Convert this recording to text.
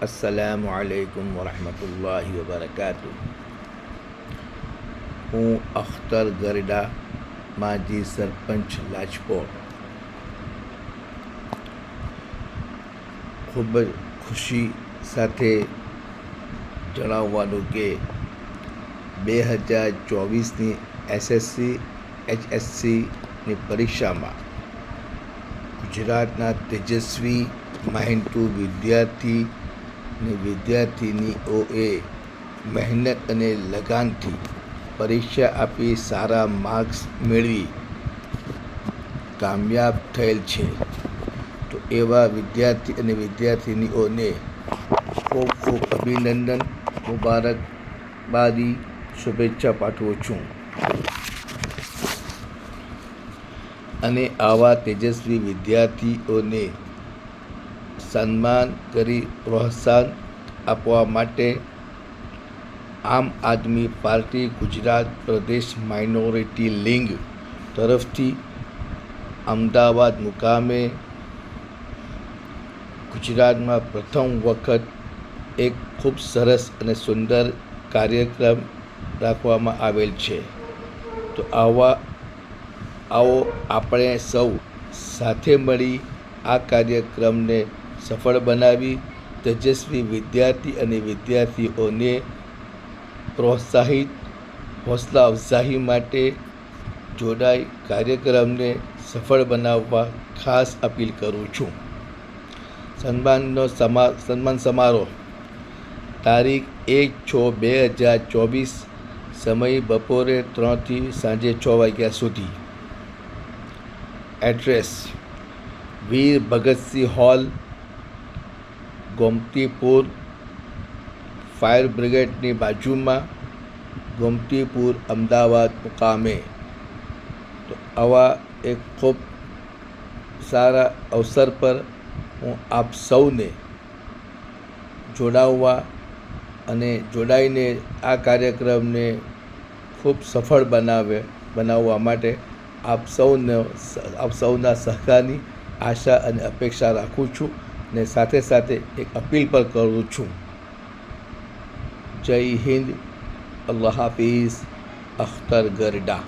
અસલામુ અલૈકુમ વરહમતુલ્લાહિ વબરકાતુ હું અખ્તર ગરડા માજી સરપંચ લાજપોર ખૂબ જ ખુશી સાથે જણાવવાનું કે બે હજાર ચોવીસની એસએસસી એચએસસીની પરીક્ષામાં ગુજરાતના તેજસ્વી મહેનતુ વિદ્યાર્થી અને વિદ્યાર્થિનીઓએ મહેનત અને લગાનથી પરીક્ષા આપી સારા માર્ક્સ મેળવી. કામયાબ થયેલ છે. તો એવા વિદ્યાર્થી અને વિદ્યાર્થિનીઓને ખૂબ ખૂબ અભિનંદન, મુબારકબાદી, શુભેચ્છા પાઠવું છું. અને આવા તેજસ્વી વિદ્યાર્થીઓને સન્માન કરી પ્રોત્સાહન આપવા માટે આમ આદમી પાર્ટી ગુજરાત પ્રદેશ માઇનોરિટી લિંગ તરફથી અમદાવાદ મુકામે ગુજરાતમાં પ્રથમ વખત એક ખૂબ સરસ અને સુંદર કાર્યક્રમ રાખવામાં આવેલ છે. તો આવા આવો આપણે સૌ સાથે મળી આ કાર્યક્રમને સફળ બનાવી તેજસ્વી વિદ્યાર્થી અને વિદ્યાર્થીઓને પ્રોત્સાહિત, હોસલા અફઝાઈ માટે જોડાઈ કાર્યક્રમને સફળ બનાવવા ખાસ અપીલ કરું છું. સન્માનનો સમા, સન્માન સમારોહ. તારીખ એક છ બે હજાર ચોવીસ, સમય બપોરે ત્રણથી સાંજે છ વાગ્યા સુધી. Address Veer Bhagat Singh hall Gomtipur fire બ્રિગેડની બાજુમાં ગોમતીપુર અમદાવાદ મુકામે. તો આવા એક ખૂબ સારા અવસર પર હું આપ સૌને જોડાવવા અને જોડાઈને આ કાર્યક્રમને ખૂબ સફળ બનાવે, બનાવવા માટે આપ સૌને આપ સૌના સહકારની આશા અને અપેક્ષા રાખું છું ને સાથે સાથે એક અપીલ પણ કરું છું. જય હિન્દ. અલ્લાહ હાફિઝ. અખ્તર ગરડા.